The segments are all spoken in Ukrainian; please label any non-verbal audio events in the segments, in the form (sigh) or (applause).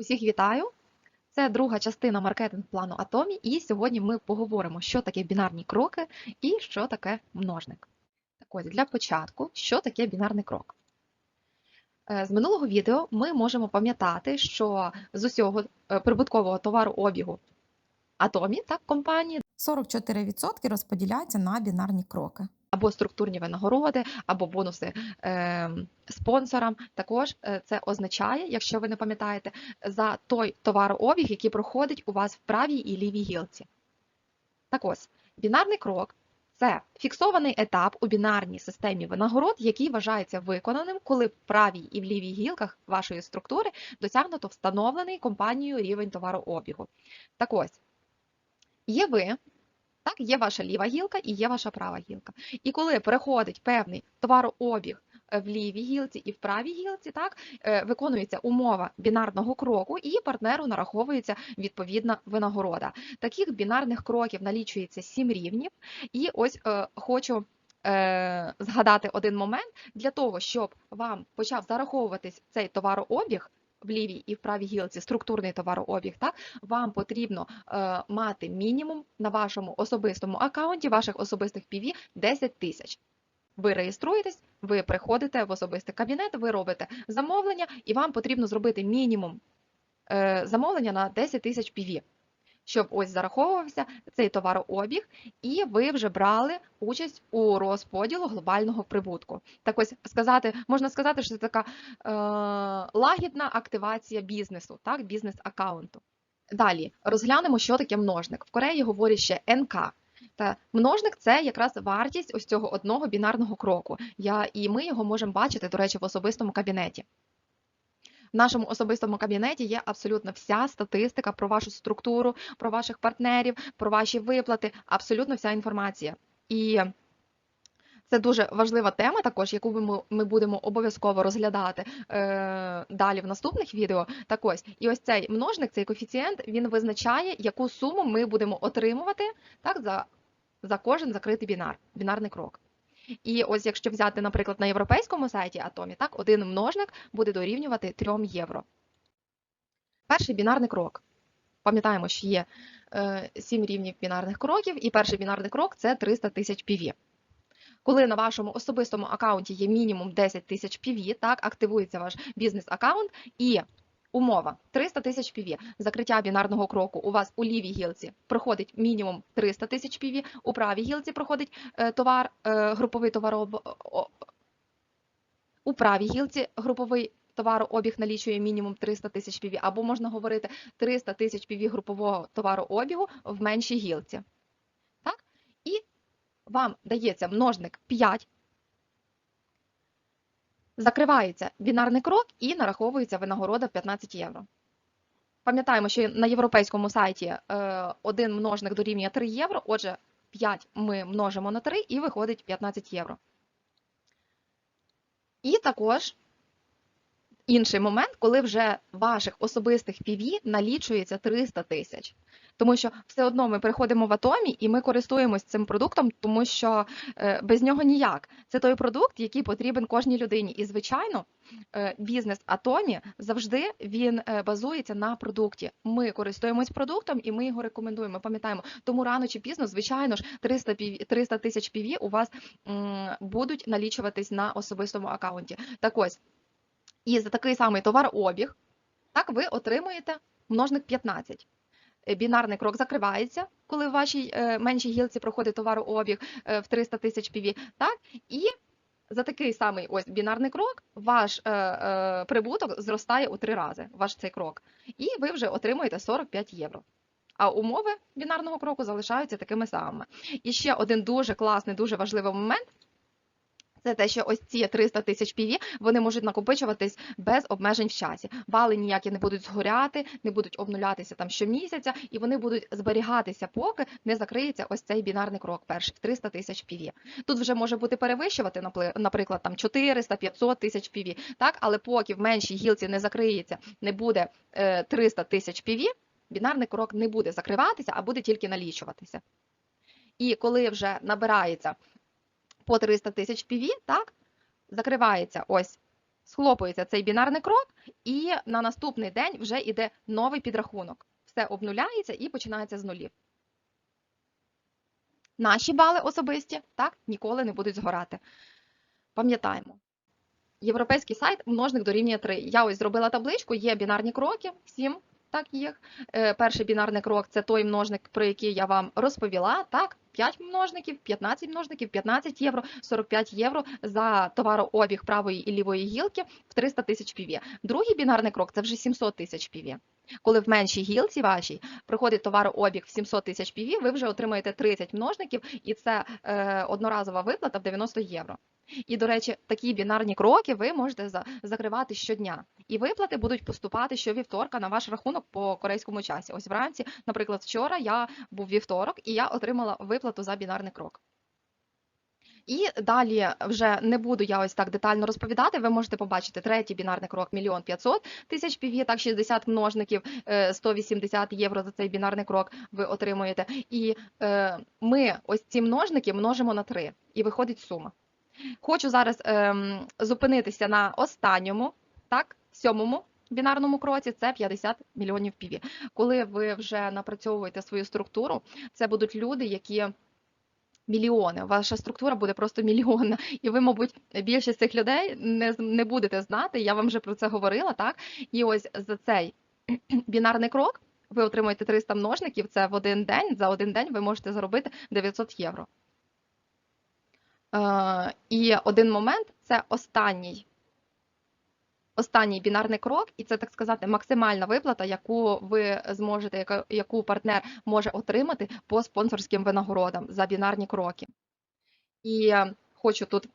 Усіх вітаю! Це друга частина маркетинг-плану Атомі, і сьогодні ми поговоримо, що таке бінарні кроки і що таке множник. Так ось, для початку, що таке бінарний крок? Е, З минулого відео ми можемо пам'ятати, що з усього е, прибуткового товарообігу Атомі, так, компанії, 44% розподіляються на бінарні кроки. Або структурні винагороди, або бонуси е, спонсорам. Також е, це означає, якщо ви не пам'ятаєте, за той товарообіг, який проходить у вас в правій і лівій гілці. Так ось, бінарний крок це фіксований етап у бінарній системі винагород, який вважається виконаним, коли в правій і в лівій гілках вашої структури досягнуто встановлений компанією рівень товарообігу. Так ось, є ви, так, є ваша ліва гілка і є ваша права гілка. І коли переходить певний товарообіг е, в лівій гілці і в правій гілці, так, е, виконується умова бінарного кроку, і партнеру нараховується відповідна винагорода. Таких бінарних кроків налічується сім рівнів. І ось е, хочу е, згадати один момент для того, щоб вам почав зараховуватись цей товарообіг. В лівій і в правій гілці структурний товарообіг, так вам потрібно е, мати мінімум на вашому особистому аккаунті, ваших особистих PV 10 тисяч. Ви реєструєтесь, ви приходите в особистий кабінет, ви робите замовлення, і вам потрібно зробити мінімум е, замовлення на 10 тисяч PV, щоб ось зараховувався цей товарообіг, і ви вже брали участь у розподілу глобального прибутку. Так ось сказати, можна сказати, що це така е, лагідна активація бізнесу, так, бізнес-аккаунту. Далі розглянемо, що таке множник. В Кореї говорять ще НК. Та множник це якраз вартість ось цього одного бінарного кроку. Я, і ми його можемо бачити, до речі, в особистому кабінеті. В нашому особистому кабінеті є абсолютно вся статистика про вашу структуру, про ваших партнерів, про ваші виплати, абсолютно вся інформація. І це дуже важлива тема, також яку ми, будемо обов'язково розглядати е, далі в наступних відео. Так ось, і ось цей множник, цей коефіцієнт, він визначає, яку суму ми будемо отримувати так, за, за кожен закритий бінар, бінарний крок. І ось якщо взяти, наприклад, на європейському сайті Атомі, так, один множник буде дорівнювати 3 євро. Перший бінарний крок. Пам'ятаємо, що є е, 7 рівнів бінарних кроків, і перший бінарний крок це 300 тисяч PV. Коли на вашому особистому аккаунті є мінімум 10 тисяч PV, так, активується ваш бізнес-аккаунт і умова 300 тисяч PV. Закриття бінарного кроку у вас у лівій гілці проходить мінімум 300 тисяч PV, у правій гілці проходить е, товар, е, груповий товароб... у правій гілці груповий товарообіг налічує мінімум 300 тисяч PV, або можна говорити 300 тисяч PV групового товарообігу в меншій гілці. Так? І вам дається множник 5, закривається бінарний крок і нараховується винагорода 15 євро. Пам'ятаємо, що на європейському сайті е, один множник дорівнює 3 євро, отже, 5 ми множимо на 3 і виходить 15 євро. І також інший момент, коли вже ваших особистих PV налічується 300 тисяч. Тому що все одно ми переходимо в атомі і ми користуємось цим продуктом, тому що е, без нього ніяк. Це той продукт, який потрібен кожній людині. І, звичайно, е, бізнес атомі завжди він е, базується на продукті. Ми користуємось продуктом і ми його рекомендуємо. Пам'ятаємо, тому рано чи пізно, звичайно ж, 300 PV 300 тисяч PV у вас будуть налічуватись на особистому аккаунті. Так ось, і за такий самий товарообіг, так ви отримуєте множник 15 е, бінарний крок закривається, коли в вашій е, меншій гілці проходить товарообіг е, в 300 тисяч PV, так? І за такий самий ось бінарний крок ваш е, е, прибуток зростає у три рази, ваш цей крок. І ви вже отримуєте 45 євро. А умови бінарного кроку залишаються такими самими. І ще один дуже класний, дуже важливий момент. Це те, що ось ці 300 тисяч PV, вони можуть накопичуватись без обмежень в часі. Бали ніякі не будуть згоряти, не будуть обнулятися там щомісяця, і вони будуть зберігатися, поки не закриється ось цей бінарний крок перший 300 тисяч PV. Тут вже може бути перевищувати, наприклад, там 400, 500 тисяч PV, так? але поки в меншій гілці не закриється, не буде е, 300 тисяч PV, бінарний крок не буде закриватися, а буде тільки налічуватися. І коли вже набирається по 300 тисяч PV, так, закривається ось схлопується цей бінарний крок, і на наступний день вже йде новий підрахунок. Все обнуляється і починається з нулів. Наші бали особисті так ніколи не будуть згорати. Пам'ятаємо. Європейський сайт множник дорівнює 3. Я ось зробила табличку, є бінарні кроки, 7, так їх. Е, перший бінарний крок це той множник, про який я вам розповіла. Так, 5 множників, 15 множників, 15 євро, 45 євро за товарообіг правої і лівої гілки в 300 тисяч піві. Другий бінарний крок це вже 700 тисяч піві. Коли в меншій гілці вашій приходить товарообіг в 700 тисяч піві, ви вже отримаєте 30 множників, і це е, одноразова виплата в 90 євро. І, до речі, такі бінарні кроки ви можете за- закривати щодня. І виплати будуть поступати щовівторка на ваш рахунок по корейському часі. Ось вранці, наприклад, вчора я був вівторок і я отримала виплату за бінарний крок. І далі вже не буду я ось так детально розповідати. Ви можете побачити третій бінарний крок мільйон 500 тисяч піві, так 60 множників, е, 180 євро за цей бінарний крок ви отримуєте. І е, ми ось ці множники множимо на 3, і виходить сума. Хочу зараз ем, зупинитися на останньому, так, сьомому бінарному кроці це 50 мільйонів піві. Коли ви вже напрацьовуєте свою структуру, це будуть люди, які мільйони. Ваша структура буде просто мільйонна, і ви, мабуть, більшість цих людей не, не будете знати. Я вам вже про це говорила, так? І ось за цей (clears throat) бінарний крок ви отримуєте 300 множників. Це в один день. За один день ви можете заробити 900 євро. Е, і один момент це останній. Останній бінарний крок, і це так сказати максимальна виплата, яку ви зможете, яку партнер може отримати по спонсорським винагородам за бінарні кроки. І е, хочу тут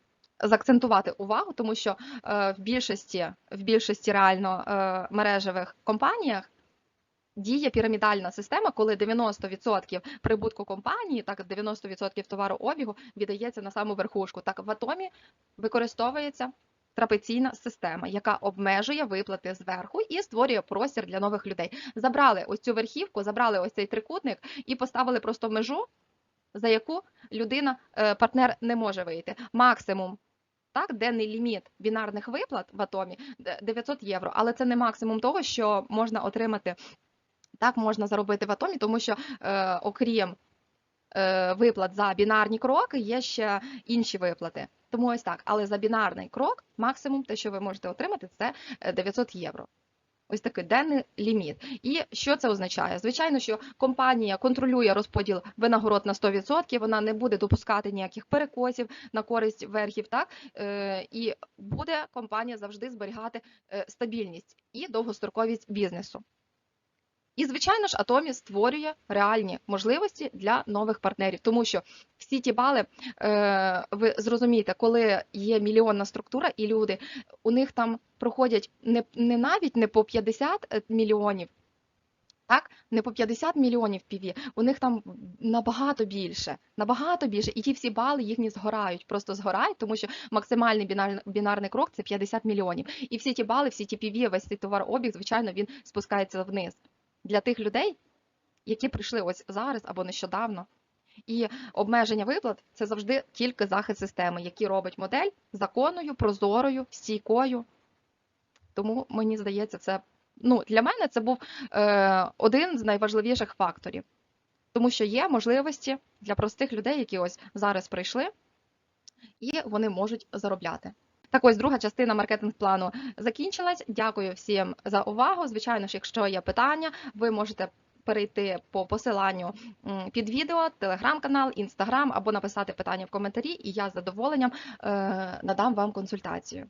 заакцентувати увагу, тому що е, в більшості, в більшості реально е, мережевих компаніях діє пірамідальна система, коли 90% прибутку компанії, так 90% товарообігу віддається на саму верхушку. Так в атомі використовується трапеційна система, яка обмежує виплати зверху і створює простір для нових людей. Забрали ось цю верхівку, забрали ось цей трикутник і поставили просто межу, за яку людина, е, партнер не може вийти. Максимум. Так, денний ліміт бінарних виплат в атомі де- 900 євро, але це не максимум того, що можна отримати. Так можна заробити в атомі, тому що е, окрім е, виплат за бінарні кроки, є ще інші виплати. Тому ось так. Але за бінарний крок максимум те, що ви можете отримати, це е, 900 євро. Ось такий денний ліміт. І що це означає? Звичайно, що компанія контролює розподіл винагород на 100%, вона не буде допускати ніяких перекосів на користь верхів, так? Е, І буде компанія завжди зберігати е, стабільність і довгостроковість бізнесу. І, звичайно ж, Атомі створює реальні можливості для нових партнерів, тому що всі ті бали, е, ви зрозумієте, коли є мільйонна структура, і люди у них там проходять не, не навіть не по 50 мільйонів. Так, не по 50 мільйонів піві, у них там набагато більше, набагато більше, і ті всі бали їхні згорають, просто згорають, тому що максимальний бінар, бінарний крок це 50 мільйонів. І всі ті бали, всі ті піві, весь цей товарообіг, звичайно, він спускається вниз для тих людей, які прийшли ось зараз або нещодавно. І обмеження виплат це завжди тільки захист системи, який робить модель законною, прозорою, стійкою. Тому мені здається, це ну, для мене це був е, один з найважливіших факторів, тому що є можливості для простих людей, які ось зараз прийшли, і вони можуть заробляти. Так ось друга частина маркетинг-плану закінчилась. Дякую всім за увагу. Звичайно ж, якщо є питання, ви можете перейти по посиланню під відео, телеграм-канал, інстаграм або написати питання в коментарі, і я з задоволенням е, надам вам консультацію.